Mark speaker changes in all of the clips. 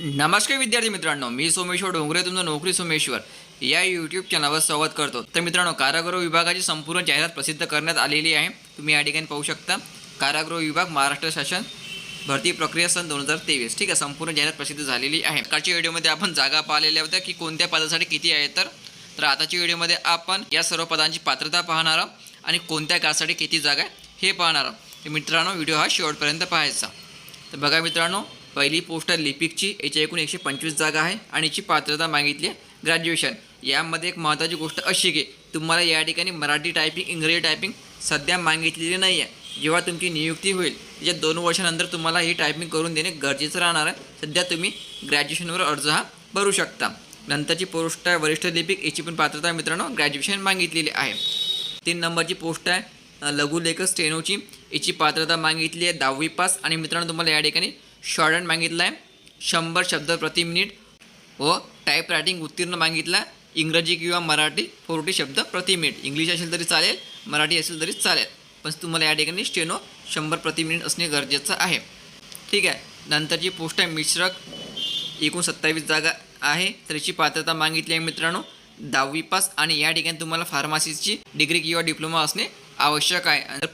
Speaker 1: नमस्कार विद्यार्थी मित्रांनो मी सोमेश्वर डोंगरे तुमचं नोकरी सोमेश्वर. या यूट्यूब चॅनलवर स्वागत करतो. तर मित्रांनो कारागृह विभागाची संपूर्ण जाहिरात प्रसिद्ध करण्यात आलेली आहे. तुम्ही या ठिकाणी पाहू शकता कारागृह विभाग महाराष्ट्र शासन भरती प्रक्रिया सन दोन हजार तेवीस. ठीक आहे संपूर्ण जाहिरात प्रसिद्ध झालेली आहे. कालच्या व्हिडिओमध्ये आपण जागा पाहिलेल्या होत्या की कोणत्या पदासाठी किती आहे तर तर आताच्या व्हिडिओमध्ये आपण या सर्व पदांची पात्रता पाहणार आहोत आणि कोणत्या कासाठी किती जागा आहे हे पाहणार आहोत. तर मित्रांनो व्हिडिओ हा शेवटपर्यंत पाहायचा. तर बघा मित्रांनो पहिली पोस्ट आहे लिपिकची याच्या एकूण एकशे पंचवीस जागा आहे आणि याची पात्रता मागितली आहे ग्रॅज्युएशन. यामध्ये एक महत्त्वाची गोष्ट अशी की तुम्हाला या ठिकाणी मराठी टायपिंग इंग्रजी टायपिंग सध्या मागितलेली नाही आहे जेव्हा तुमची नियुक्ती होईल त्याच्या दोन वर्षानंतर तुम्हाला ही टायपिंग करून देणे गरजेचं राहणार आहे. सध्या तुम्ही ग्रॅज्युएशनवर अर्ज हा भरू शकता. नंतरची पोस्ट आहे वरिष्ठ लिपिक याची पण पात्रता मित्रांनो ग्रॅज्युएशन मागितलेली आहे. तीन नंबरची पोस्ट आहे लघुलेखक स्टेनोची याची पात्रता मागितली आहे दहावी पास. आणि मित्रांनो तुम्हाला या ठिकाणी शॉर्ट हँड मागितला आहे शंभर शब्द प्रति मिनिट. व टाईप रायटिंग उत्तीर्ण मागितला. इंग्रजी किंवा मराठी फोर्टी शब्द प्रति मिनिट. इंग्लिश असेल तरी चालेल मराठी असेल तरी चालेल. पण तुम्हाला या ठिकाणी स्टेनो शंभर प्रति मिनिट असणे गरजेचं आहे. ठीक आहे. नंतरची पोस्ट आहे मिश्रक. एकूण सत्तावीस जागा आहे. त्याची पात्रता मागितली आहे मित्रांनो. दहावी पास. आणि या ठिकाणी तुम्हाला फार्मासीची डिग्री किंवा डिप्लोमा असणे आवश्यक आहे.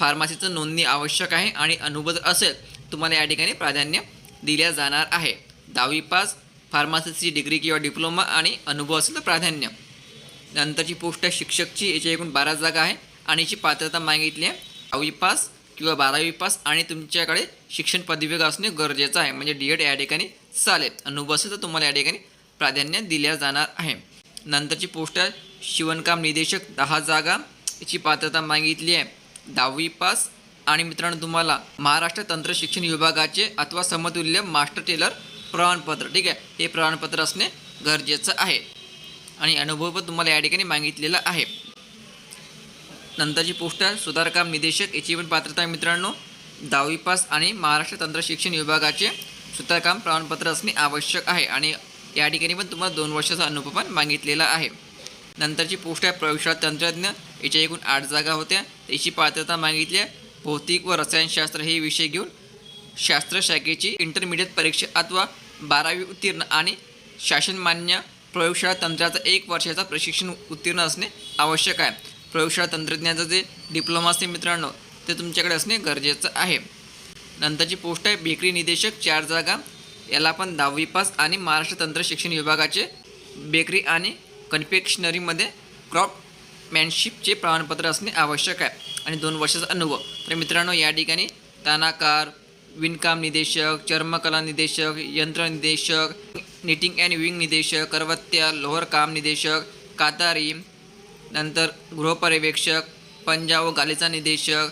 Speaker 1: तर नोंदणी आवश्यक आहे. आणि अनुभव असेल तुम्हाला या ठिकाणी प्राधान्य दिल्या जाणार आहे. दहावी पास फार्मासिस्टची डिग्री किंवा डिप्लोमा आणि अनुभव असेल तर प्राधान्य. नंतरची पोस्ट आहे शिक्षकची याच्या एकूण बारा जागा आहे. आणि याची पात्रता मागितली आहे. दहावी पास किंवा बारावी पास आणि तुमच्याकडे शिक्षण पदवी असणे गरजेचं आहे. म्हणजे डी एड या ठिकाणी चालेल. अनुभव असेल तर तुम्हाला या ठिकाणी प्राधान्य दिल्या जाणार आहे. नंतरची पोस्ट आहे शिवणकाम निदेशक दहा जागा. याची पात्रता मागितली आहे. दहावी पास आणि मित्रांनो तुम्हाला महाराष्ट्र तंत्र शिक्षण विभागाचे अथवा समतुल्य मास्टर टेलर प्रमाणपत्र ठीक आहे हे प्रमाणपत्र असणे गरजेचं आहे. आणि अनुभव पण तुम्हाला या ठिकाणी मागितलेला आहे. नंतरची पोस्ट आहे सुधारकाम निदेशक याची पण पात्रता मित्रांनो. दहावी पास आणि महाराष्ट्र तंत्र शिक्षण विभागाचे सुधारकाम प्रमाणपत्र असणे आवश्यक आहे. आणि या ठिकाणी पण तुम्हाला दोन वर्षाचा अनुभव पण मागितलेला आहे. नंतरची पोस्ट आहे प्रयोगशाळा तंत्रज्ञ. याच्या एकूण आठ जागा होत्या. त्याची पात्रता मागितली आहे. भौतिक व रसायनशास्त्र हे विषय घेऊन शास्त्र शाखेची इंटरमिडिएट परीक्षा अथवा बारावी उत्तीर्ण आणि शासनमान्य प्रयोगशाळा तंत्राचा एक वर्षाचा प्रशिक्षण उत्तीर्ण असणे आवश्यक आहे. प्रयोगशाळा तंत्रज्ञाचं जे डिप्लोमा असते मित्रांनो ते तुमच्याकडे असणे गरजेचं आहे. नंतरची पोस्ट आहे बेकरी निदेशक चार जागा. याला पण दहावी पास आणि महाराष्ट्र तंत्र शिक्षण विभागाचे बेकरी आणि कन्फेक्शनरीमध्ये मॅनशिपचे प्रमाणपत्र असणे आवश्यक आहे. आणि दोन वर्षाचा अनुभव. तर मित्रांनो या ठिकाणी तानाकार विणकाम निदेशक चर्मकला निदेशक यंत्र निदेशक निटिंग अँड विंग निदेशक करवत्या लोहर काम निदेशक कातारी नंतर गृहपर्यवेक्षक पंजाब व गालीचा निदेशक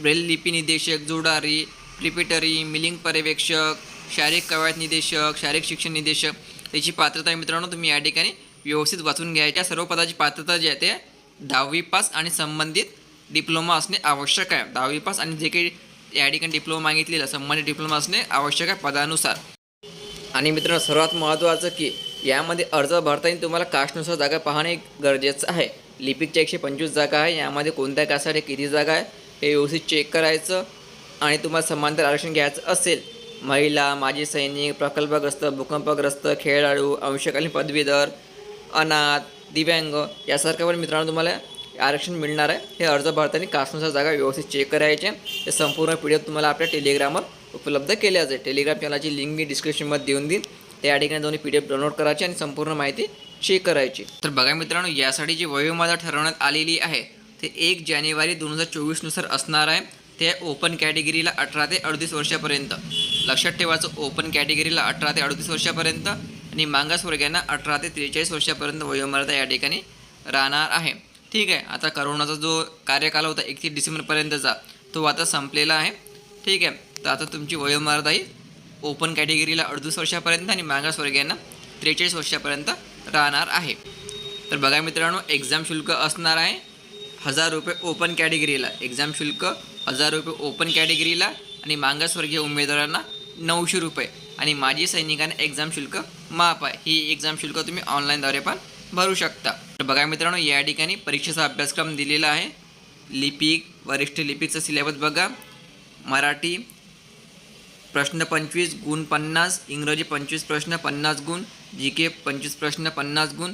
Speaker 1: ब्रेल लिपी निदेशक जोडारी प्रिपिटरी मिलिंग पर्यवेक्षक शारीरिक कवायत निदेशक शारीरिक शिक्षण निदेशक. त्याची पात्रता आहे मित्रांनो तुम्ही या ठिकाणी व्यवस्थित वाचून घ्यायच्या. सर्व पदाची पात्रता जी आहे ते दहावी पास आणि संबंधित डिप्लोमा असणे आवश्यक आहे. दहावी पास आणि जे काही या ठिकाणी डिप्लोमा मागितलेला संबंधित डिप्लोमा असणे आवश्यक आहे पदानुसार. आणि मित्रांनो सर्वात महत्त्वाचं की यामध्ये अर्ज भरताना तुम्हाला कास्टनुसार जागा पाहणे गरजेचं आहे. लिपिकच्या एकशे पंचवीस जागा आहे. यामध्ये कोणत्या कास्टसाठी किती जागा आहे हे व्यवस्थित चेक करायचं आणि तुम्हाला समांतर आरक्षण घ्यायचं असेल. महिला माजी सैनिक प्रकल्पग्रस्त भूकंपग्रस्त खेळाडू अंशकालीन पदवीधर अनाथ दिव्यांग यासारख्या पण मित्रांनो तुम्हाला आरक्षण मिळणार आहे. हे अर्ज भरताना कास्टनुसार जागा व्यवस्थित चेक करायचे. हे संपूर्ण पी डी एफ तुम्हाला आपल्या टेलिग्रामवर उपलब्ध केल्या जाईल टेलिग्राम चॅनलची लिंक मी डिस्क्रिप्शनमध्ये देऊन देईन. त्या ठिकाणी दोन्ही पी डी एफ डाउनलोड करायची आणि संपूर्ण माहिती चेक करायची. तर बघा मित्रांनो यासाठी जी वयोमर्यादा ठरवण्यात आलेली आहे ते एक जानेवारी दोन हजार चोवीसनुसार असणार आहे. ते ओपन कॅटेगरीला अठरा ते अडतीस वर्षापर्यंत. लक्षात ठेवायचं ओपन कॅटेगरीला अठरा ते अडतीस वर्षापर्यंत. आणि मागासवर्गीयांना अठरा ते त्रेचाळीस वर्षापर्यंत वयोमर्यादा या ठिकाणी राहणार आहे. ठीक आहे आता करोनाचा जो कार्यकाल होता एकतीस डिसेंबरपर्यंतचा तो आता संपलेला आहे. ठीक आहे तर आता तुमची वयोमर्यादा ही ओपन कॅटेगरीला अडतीस वर्षापर्यंत आणि मागासवर्गीयांना त्रेचाळीस वर्षापर्यंत राहणार आहे. तर बघा मित्रांनो एक्झाम शुल्क असणार आहे हजार रुपये ओपन कॅटेगरीला. एक्झाम शुल्क हजार रुपये ओपन कॅटेगरीला आणि मागासवर्गीय उमेदवारांना नऊशे रुपये. आणि माजी सैनिकांना एक्झाम शुल्क माफ आहे. ही एक्झाम शुल्क तुम्ही ऑनलाईनद्वारे पण भरू शकता. तर बघा मित्रांनो या ठिकाणी परीक्षेचा अभ्यासक्रम दिलेला आहे. लिपिक वरिष्ठ लिपिकचा सिलेबस बघा. मराठी प्रश्न पंचवीस गुण पन्नास इंग्रजी पंचवीस प्रश्न पन्नास गुण जी के पंचवीस प्रश्न पन्नास गुण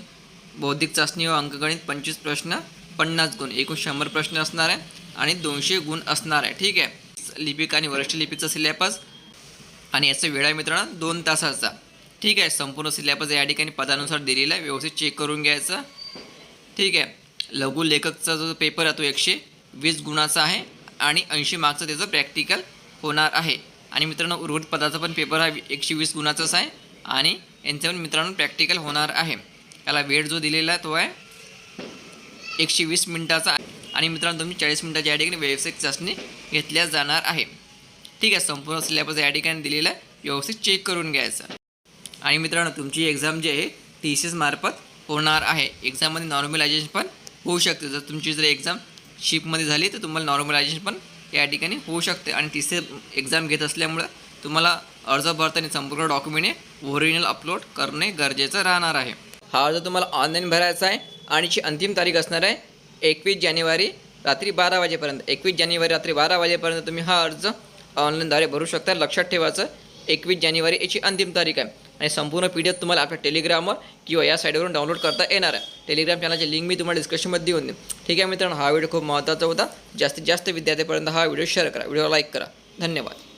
Speaker 1: बौद्धिक चाचणी व अंकगणित पंचवीस प्रश्न पन्नास गुण. एकूण शंभर प्रश्न असणार आहे आणि दोनशे गुण असणार आहे. ठीक आहे? लिपिक आणि वरिष्ठ लिपिकचा सिलेबस आणि याचा वेळ आहे मित्रांनो दोन तासाचा. ठीक आहे संपूर्ण सिलेबस या ठिकाणी पदानुसार दिलेला आहे. व्यवस्थित चेक करून घ्यायचा. ठीक आहे. लघु लेखकचा जो पेपर आहे तो एकशे वीस गुणाचा आहे आणि ऐंशी मार्कचं त्याचं प्रॅक्टिकल होणार आहे. आणि मित्रांनो उर्वरित पदाचा पण पेपर हा एकशे वीस गुणाचाच आहे आणि यांचं पण मित्रांनो प्रॅक्टिकल होणार आहे. याला वेळ जो दिलेला आहे तो आहे एकशे वीस मिनिटाचा आहे. आणि मित्रांनो तुम्ही चाळीस मिनिटाच्या या ठिकाणी व्यावसायिक चाचणी घेतल्या जाणार आहे. ठीक आहे संपूर्ण सिलेबस या ठिकाणी दिलेला आहे. व्यवस्थित चेक करून घ्यायचा. आणि मित्रांनो तुमची एक्झाम जी आहे टी सी एसमार्फत होणार आहे. एक्झाममध्ये नॉर्मलायझेशन पण होऊ शकते. जर तुमची जर एक्झाम शिपमध्ये झाली तर तुम्हाला नॉर्मलायझेशन पण या ठिकाणी होऊ शकते. आणि टी सी एक्झाम घेत असल्यामुळं तुम्हाला अर्ज भरताना संपूर्ण डॉक्युमेंट हे ओरिजिनल अपलोड करणे गरजेचं राहणार आहे. हा अर्ज तुम्हाला ऑनलाईन भरायचा आहे आणि जी अंतिम तारीख असणार आहे एकवीस जानेवारी रात्री बारा वाजेपर्यंत. एकवीस जानेवारी रात्री बारा वाजेपर्यंत तुम्ही हा अर्ज ऑनलाईनद्वारे भरू शकता. लक्षात ठेवायचं एकवीस जानेवारी याची अंतिम तारीख आहे. आणि संपूर्ण पी डी एफ तुम्हाला आपल्या टेलिग्रामवर किंवा या साईडवरून डाउनलोड करता येणार आहे. टेलिग्राम चॅनलची लिंक मी तुम्हाला डिस्क्रिप्शनमध्ये देऊन देईन. ठीक आहे मित्रांनो हा व्हिडिओ खूप महत्त्वाचा होता. जास्तीत जास्त विद्यार्थ्यांपर्यंत हा व्हिडिओ शेअर करा. व्हिडिओ लाईक करा. धन्यवाद.